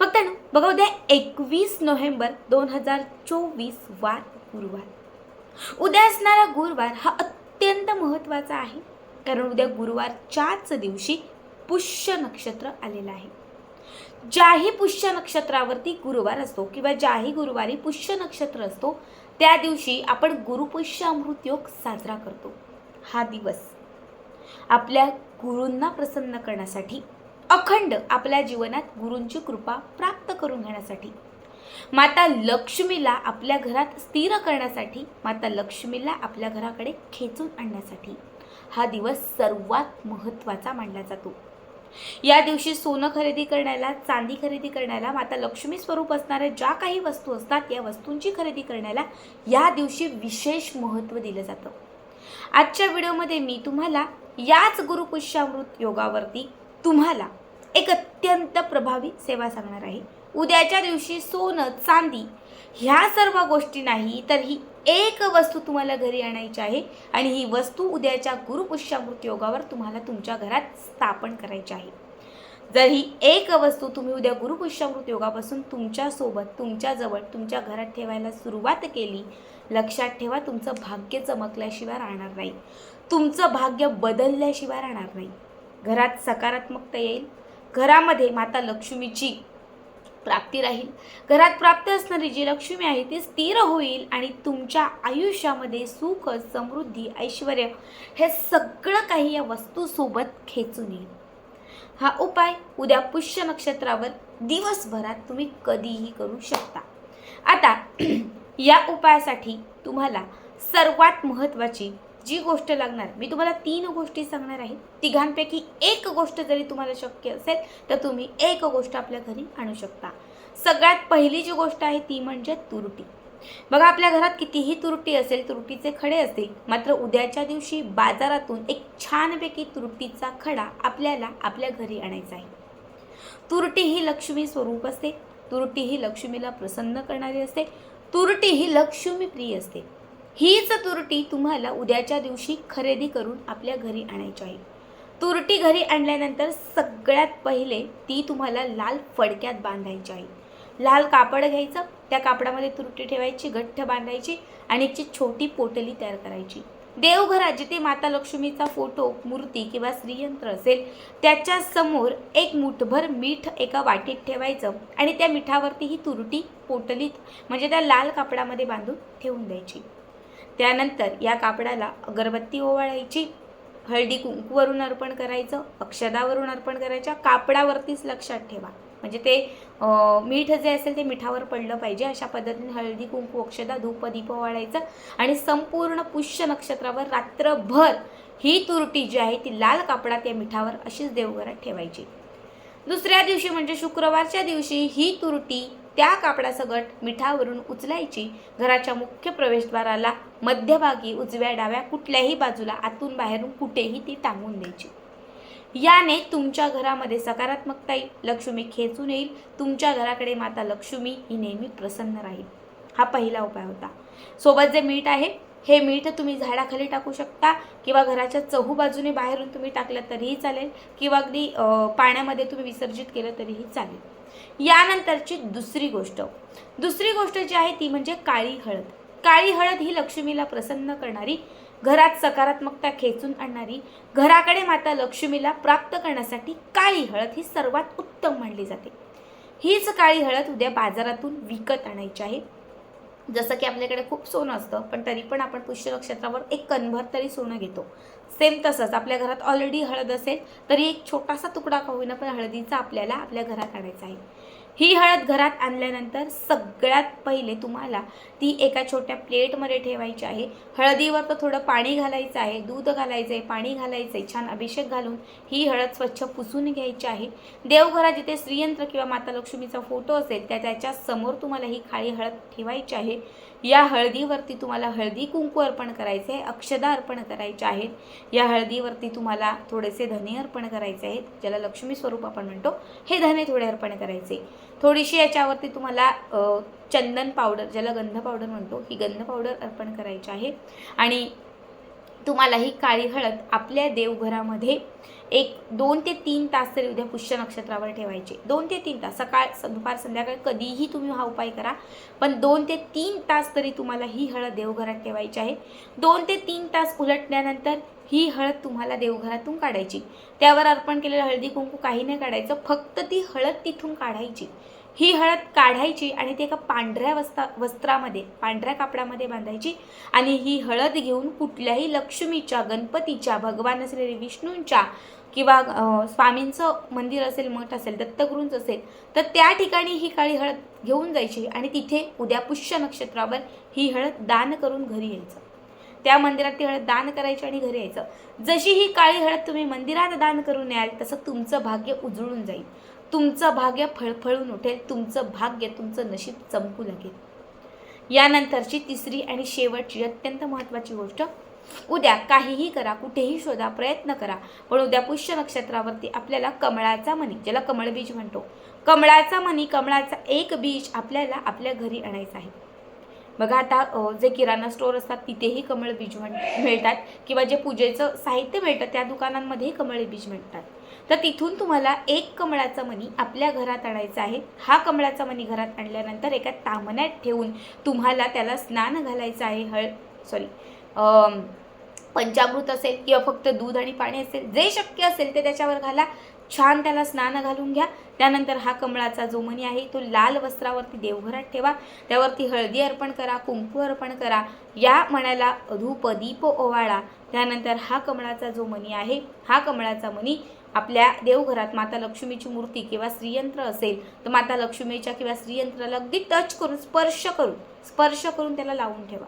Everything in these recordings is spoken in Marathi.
मग त्यानं बघा उद्या एकवीस नोव्हेंबर दोन हजार चोवीस वार गुरुवार. उद्या असणारा गुरुवार हा अत्यंत महत्त्वाचा आहे. कारण उद्या गुरुवारच्याच दिवशी पुष्य नक्षत्र आलेलं आहे. ज्याही पुष्य नक्षत्रावरती गुरुवार असतो किंवा ज्याही गुरुवारी पुष्य नक्षत्र असतो त्या दिवशी आपण गुरुपुष्य अमृत योग साजरा करतो. हा दिवस आपल्या गुरूंना प्रसन्न करण्यासाठी अखंड आपल्या जीवनात गुरूंची कृपा प्राप्त करून घेण्यासाठी. माता लक्ष्मीला आपल्या घरात स्थिर करण्यासाठी माता लक्ष्मीला आपल्या घराकडे खेचून आणण्यासाठी हा दिवस सर्वात महत्त्वाचा मानला जातो. या दिवशी सोनं खरेदी करण्याला चांदी खरेदी करण्याला माता लक्ष्मी स्वरूप असणाऱ्या ज्या काही वस्तू असतात या वस्तूंची खरेदी करण्याला या दिवशी विशेष महत्त्व दिलं जातं. आजच्या व्हिडिओमध्ये मी तुम्हाला याच गुरुपुष्यामृत योगावरती तुम्हाला एक अत्यंत प्रभावी सेवा सांगणार आहे. उद्याच्या दिवशी सोनं चांदी ह्या सर्व गोष्टी नाही तर ही एक वस्तू तुम्हाला घरी आणायची आहे आणि ही वस्तू उद्याच्या गुरुपुष्यामृत योगावर तुम्हाला तुमच्या घरात स्थापन करायची आहे. जर ही एक वस्तू तुम्ही उद्या गुरुपुष्यामृत योगापासून तुमच्यासोबत तुमच्याजवळ तुमच्या घरात ठेवायला सुरुवात केली लक्षात ठेवा तुमचं भाग्य चमकल्याशिवाय राहणार नाही. तुमचं भाग्य बदलल्याशिवाय राहणार नाही. घरात सकारात्मकता येईल घरामध्ये माता लक्ष्मीची प्राप्ती राहील. घरात प्राप्त असणारी जी लक्ष्मी आहे ती स्थिर होईल आणि तुमच्या आयुष्यामध्ये सुख समृद्धी ऐश्वर हे सगळं काही या वस्तूसोबत खेचून येईल. हा उपाय उद्या पुष्य नक्षत्रावर दिवसभरात तुम्ही कधीही करू शकता. आता या उपायासाठी तुम्हाला सर्वात महत्त्वाची जी गोष्ट लागणार मी तुम्हाला तीन गोष्टी सांगणार आहे. तिघांपैकी एक गोष्ट जरी तुम्हाला शक्य असेल तर तुम्ही एक गोष्ट आपल्या घरी आणू शकता. सगळ्यात पहिली जी गोष्ट आहे ती म्हणजे तुरटी. बघा आपल्या घरात कितीही तुरटी असेल तुरटीचे खडे असतील मात्र उद्याच्या दिवशी बाजारातून एक छानपैकी तुरटीचा खडा आपल्याला आपल्या घरी आणायचा आहे. तुरटी ही लक्ष्मी स्वरूप असते. तुरटी ही लक्ष्मीला प्रसन्न करणारी असते. तुरटी ही लक्ष्मी प्रिय असते. हीच तुरटी तुम्हाला उद्याच्या दिवशी खरेदी करून आपल्या घरी आणायची आहे. तुरटी घरी आणल्यानंतर सगळ्यात पहिले ती तुम्हाला लाल फडक्यात बांधायची आहे. लाल कापड घ्यायचं त्या कापडामध्ये तुरटी ठेवायची गठ्ठ बांधायची आणि एक छोटी पोटली तयार करायची. देवघरात जिथे माता लक्ष्मीचा फोटो मूर्ती किंवा श्रीयंत्र असेल त्याच्यासमोर एक मुठभर मीठ एका वाटीत ठेवायचं आणि त्या मिठावरती ही तुरटी पोटलीत म्हणजे त्या लाल कापडामध्ये बांधून ठेवून द्यायची. त्यानंतर या कापडाला अगरबत्ती ओवाळायची हळदी कुंकूवरून अर्पण करायचं अक्षदावरून अर्पण करायच्या कापडावरतीच लक्षात ठेवा. म्हणजे ते मीठ जे असेल ते मिठावर पडलं पाहिजे. अशा पद्धतीने हळदी कुंकू अक्षदा धूप दीप ओवाळायचं आणि संपूर्ण पुष्य नक्षत्रावर रात्रभर ही तुरटी जी आहे ती लाल कापडात या मिठावर अशीच देवघरात ठेवायची. दुसऱ्या दिवशी म्हणजे शुक्रवारच्या दिवशी ही तुरटी त्या कापडासकट मिठावरून उचलायची. घराच्या मुख्य प्रवेशद्वाराला मध्यभागी उजव्या डाव्या कुठल्याही बाजूला आतून बाहेरून कुठेही ती टांगून द्यायची. याने तुमच्या घरामध्ये सकारात्मकता येईल लक्ष्मी खेचून येईल. तुमच्या घराकडे माता लक्ष्मी ही नेहमी प्रसन्न राहील. हा पहिला उपाय होता. सोबत जे मीठ आहे हे मीठ तुम्ही झाडाखाली टाकू शकता किंवा घराच्या चहू बाजूने बाहेरून तुम्ही टाकलं तरीही चालेल किंवा अगदी पाण्यामध्ये तुम्ही विसर्जित केलं तरीही चालेल. यानंतरची दुसरी गोष्ट. दुसरी गोष्ट जी आहे ती म्हणजे काळी हळद. काळी हळद ही लक्ष्मीला प्रसन्न करणारी घरात सकारात्मकता खेचून आणणारी घराकडे माता लक्ष्मीला प्राप्त करण्यासाठी काळी हळद ही सर्वात उत्तम मानली जाते. हीच काळी हळद उद्या बाजारातून विकत आणायची आहे. जसं की आपल्याकडे खूप सोनं असतं पण तरी पण आपण पुष्य नक्षत्रावर एक कणभर तरी सोनं घेतो. सेम तसंच आपल्या घरात ऑलरेडी हळद असेल तरी एक छोटासा तुकडा का होईना पण हळदीचा आपल्याला आपल्या घरात आणायचा आहे. ही हळद घरात आणल्यानंतर सगळ्यात पहिले तुम्हाला ती एका छोट्या प्लेटमध्ये ठेवायची आहे. हळदीवर तर थोडं पाणी घालायचं आहे दूध घालायचं आहे पाणी घालायचं आहे छान अभिषेक घालून ही हळद स्वच्छ पुसून घ्यायची आहे. देवघरात जिथे श्रीयंत्र किंवा माता लक्ष्मीचा फोटो असेल त्या त्याच्यासमोर तुम्हाला ही काळी हळद ठेवायची आहे. या हळदीवरती तुम्हाला हळदी कुंकू अर्पण करायचे आहे अक्षदा अर्पण करायचे आहेत. या हळदीवरती तुम्हाला थोडेसे धने अर्पण करायचे आहेत ज्याला लक्ष्मी स्वरूप आपण म्हणतो. हे धने थोडे अर्पण करायचे. थोडीशी याच्यावरती तुम्हाला चंदन पावडर ज्याला गंध पावडर म्हणतो ही गंध पावडर अर्पण करायची आहे. आणि तुम्हाला ही काळी हळद आपल्या देवघरामध्ये एक दोन ते तीन तास तरी उद्या पुष्य नक्षत्रावर ठेवायचे. दोन ते तीन तास. सकाळ दुपार संध्याकाळ कधीही तुम्ही हा उपाय करा. पण दोन ते तीन तास तरी तुम्हाला ही हळद देवघरात ठेवायची आहे. दोन ते तीन तास उलटल्यानंतर ही हळद तुम्हाला देवघरातून काढायची. त्यावर अर्पण केलेलं हळदी कुंकू काही नाही काढायचं. फक्त ती हळद तिथून काढायची. ही हळद काढायची आणि ती एका पांढऱ्या वस्ता वस्त्रामध्ये पांढऱ्या कापडामध्ये बांधायची आणि ही हळद घेऊन कुठल्याही लक्ष्मीच्या गणपतीच्या भगवान असलेले विष्णूंच्या किंवा स्वामींचं मंदिर असेल मठ असेल दत्तगुरूंच असेल तर त्या ठिकाणी ही काळी हळद घेऊन जायची आणि तिथे उद्या पुष्य नक्षत्रावर ही हळद दान करून घरी यायचं. त्या मंदिरात ती हळद दान करायची आणि घरी यायचं. जशी ही काळी हळद तुम्ही मंदिरात दान करून याल तसं तुमचं भाग्य उजळून जाईल. तुमचं भाग्य फळफळून उठेल तुमचं भाग्य तुमचं नशीब चमकू लागेल. यानंतरची तिसरी आणि शेवटची अत्यंत महत्त्वाची गोष्ट उद्या काहीही करा कुठेही शोधा प्रयत्न करा. पण उद्या पुष्य नक्षत्रावरती आपल्याला कमळाचा मणी ज्याला कमळबीज म्हणतो. कमळाचा मणी कमळाचा एक बीज आपल्याला आपल्या घरी आणायचा आहे. बघा आता जे किराणा स्टोअर असतात तिथेही कमळ बीज म्हण- मिळतात. किंवा जे पूजेचं साहित्य मिळतं त्या दुकानांमध्येही कमळ बीज मिळतात. तर तिथून तुम्हाला एक कमळाचा मणी आपल्या घरात आणायचा आहे. हा कमळाचा मणी घरात आणल्यानंतर एका तामण्यात ठेवून तुम्हाला त्याला स्नान घालायचं आहे. हळ सॉरी पंचामृत असेल किंवा फक्त दूध आणि पाणी असेल जे शक्य असेल ते त्याच्यावर घाला. छान त्याला स्नान घालून घ्या. त्यानंतर हा कमळाचा जो मणी आहे तो लाल वस्त्रावरती देवघरात ठेवा. त्यावरती हळदी अर्पण करा कुंकू अर्पण करा. या मण्याला धूप दीप ओवाळा. त्यानंतर हा कमळाचा जो मणी आहे हा कमळाचा मणी आपल्या देवघरात माता लक्ष्मीची मूर्ती किंवा श्रीयंत्र असेल तर माता लक्ष्मीच्या किंवा श्रीयंत्राला अगदी टच करून स्पर्श करून स्पर्श करून त्याला लावून ठेवा.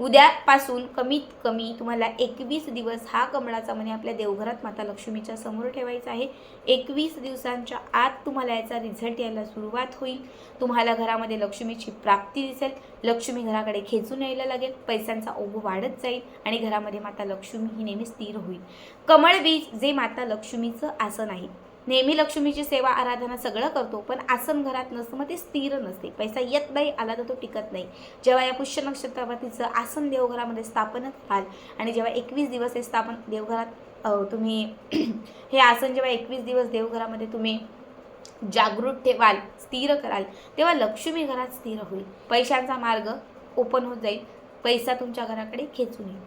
उद्यापासून कमीत कमी तुम्हाला एकवीस दिवस हा कमळाचा मणी आपल्या देवघरात माता लक्ष्मीच्या समोर ठेवायचा आहे. एकवीस दिवसांच्या आत तुम्हाला याचा रिझल्ट यायला सुरुवात होईल. तुम्हाला घरामध्ये लक्ष्मीची प्राप्ती दिसेल. लक्ष्मी घराकडे खेचून यायला लागेल. पैशांचा ओघ वाढत जाईल आणि घरामध्ये माता लक्ष्मी ही नेहमी स्थिर होईल. कमळ बीज जे माता लक्ष्मीचं आसन आहे नेहमी लक्ष्मीची सेवा आराधना सगळं करतो पण आसन घरात नसतं मग ते स्थिर नसते. पैसा येत नाही आला तर तो टिकत नाही. जेव्हा या पुष्य नक्षत्रावरतीचं आसन देवघरामध्ये स्थापन व्हाल आणि जेव्हा एकवीस दिवस हे स्थापन देवघरात तुम्ही हे आसन जेव्हा एकवीस दिवस देवघरामध्ये तुम्ही जागृत ठेवाल स्थिर कराल तेव्हा लक्ष्मी घरात स्थिर होईल. पैशांचा मार्ग ओपन होत जाईल. पैसा तुमच्या घराकडे खेचून येईल.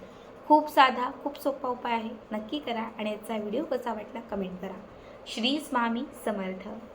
खूप साधा खूप सोपा उपाय आहे. नक्की करा आणि याचा व्हिडिओ कसा वाटला कमेंट करा. श्री स्वामी समर्थ.